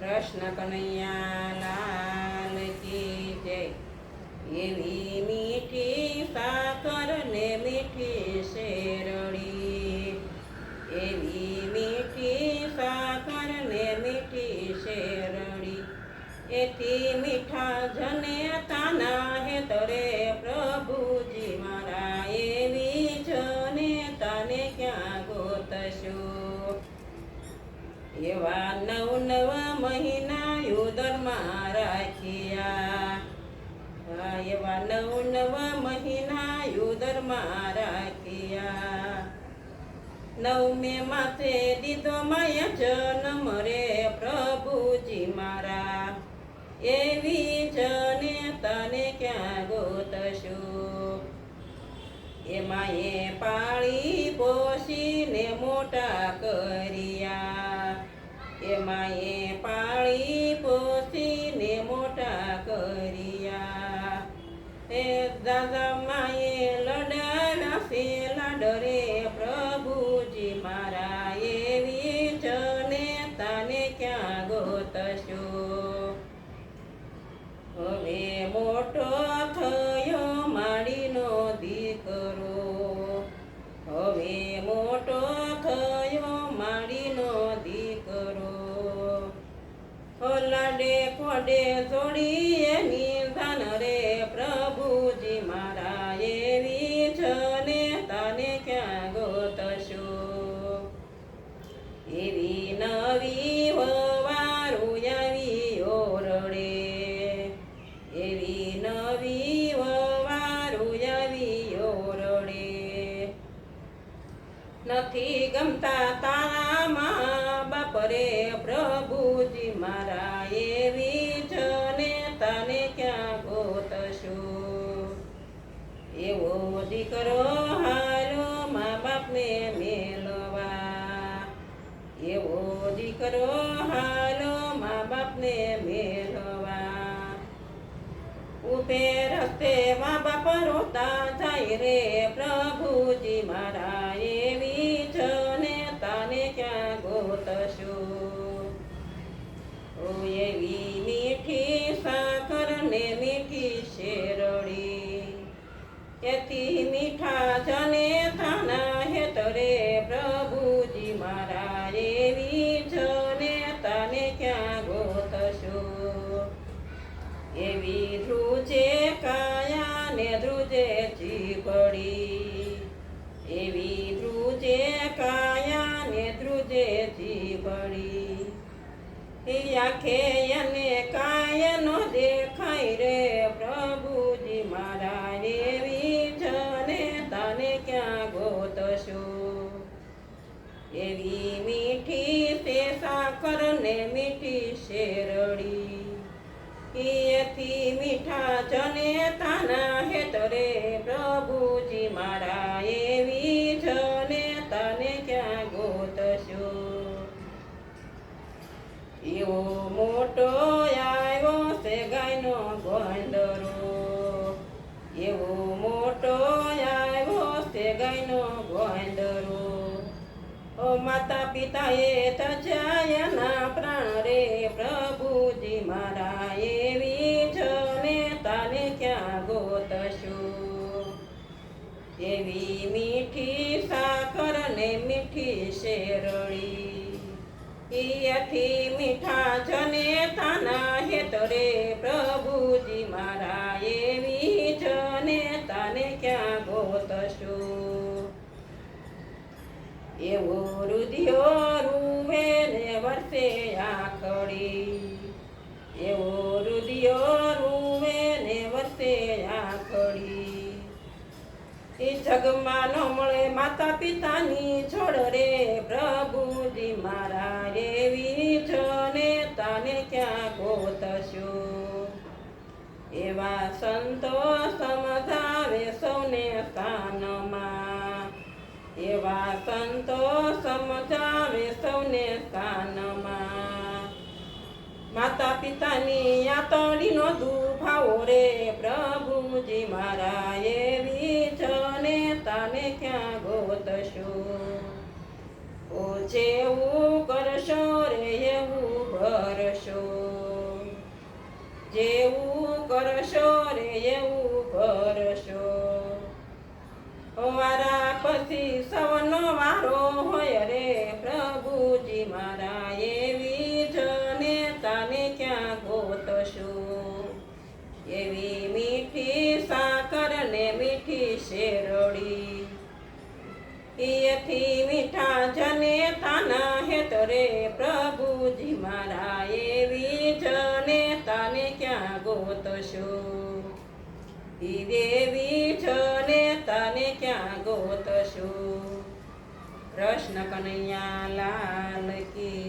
કૃષ્ણ કનૈયાલાલ કી જય. એવી મીઠી સાકર ને મીઠી શેરડી. એવી મીઠી સાકર ને મીઠી શેરડી. એથી મીઠા જને તાના એવા નવ નવ મહિના યુદરમાં રાખ્યા. એવા નવ નવ મહિના યુદરમાં રાખ્યા. નવમે માથે દીધો માયા જન્મ રે પ્રભુજી મારા. એવી જને તને ક્યાં ગોતશો? એમાં એ પાળી પોષીને મોટા કર્યા એમાં એ પાળી પોસીને મોટા કર્યા. એ દાદા માએ લડાવ્યા છે લાડરે પ્રભુજી મારા એવી જને તને ક્યાં ગોતશો? હવે મોટો થયો લાડે કોડે જોડી નિધાન મારા એવી જને તને ક્યાં ગોતશો? એવો દીકરો હારો મા બાપને મેલવા એવો દીકરો હારો મા બાપને મેલવા ઉભે રસ્તે મા બાપ રોતા જાય રે પ્રભુજી મારા. ઓ એવી મીઠી સાકર ને મીઠી શેરડી. એથી મીઠા જને તાના હેતરે, પ્રભુજી મારા એવી જને તને ક્યાં ગોતશો? એવી ધ્રુજે કાયા ને ધ્રુજે જીભડી એવી ધ્રુજે કાયા ને ધ્રુજે જીભડી આંખે અને કાય દેખાય રે પ્રભુજી મારા એવી જને તને ક્યાં ગોતશું? એવી મીઠી તે સાકર મીઠી શેરડી. એથી મીઠા જને તાના હેતરે પ્રભુજી મારા એવી ગાયનો ગોંદરો ઓ માતા પિતાએ તજાયના પ્રાણ રે, પ્રભુજી મારા એવી જને તાને ક્યાં ગોતશો? એવી મીઠી સાકર ને મીઠી શેરળી ઈયથી મીઠા જને તાના હેતરે પ્રભુજી મારા એવી જને તાને ક્યાં ગોતશો? એવો રુધિયો રૂવે ને વર્ષે આખડી. એવો રુધિયો રૂવે ને વર્ષે આખડી. એ જગમાં ન મળે માતા પિતાની છોડ રે. પ્રભુજી મારા એવી જને તાને ક્યાં ગોતશો? એવા સંતો સમજાવે સૌને સ્થાનમાં. એવા સંતો સમજાવે સૌને સ્થાનમાં. માતા પિતાની આતડીનો દુભાવો રે, પ્રભુજી મારા એવી જને તાને ક્યાં ગોતશો? ઓ જેવું કરશો રે, એવું ભરશો. જેવું કરશો રે, એવું ભરશો. વારા પછી સૌનો વારો હોય રે પ્રભુજી મારા એવી જને તને ક્યાં ગોતશો? એવી મીઠી સાકર ને મીઠી શેરડી. એથી મીઠા જને તાના હેત રે પ્રભુજી મારા એવી જને તને ક્યાં ગોતશો? દેવી ને તને ક્યાં ગોતશું? કૃષ્ણ કનૈયા લાલ કી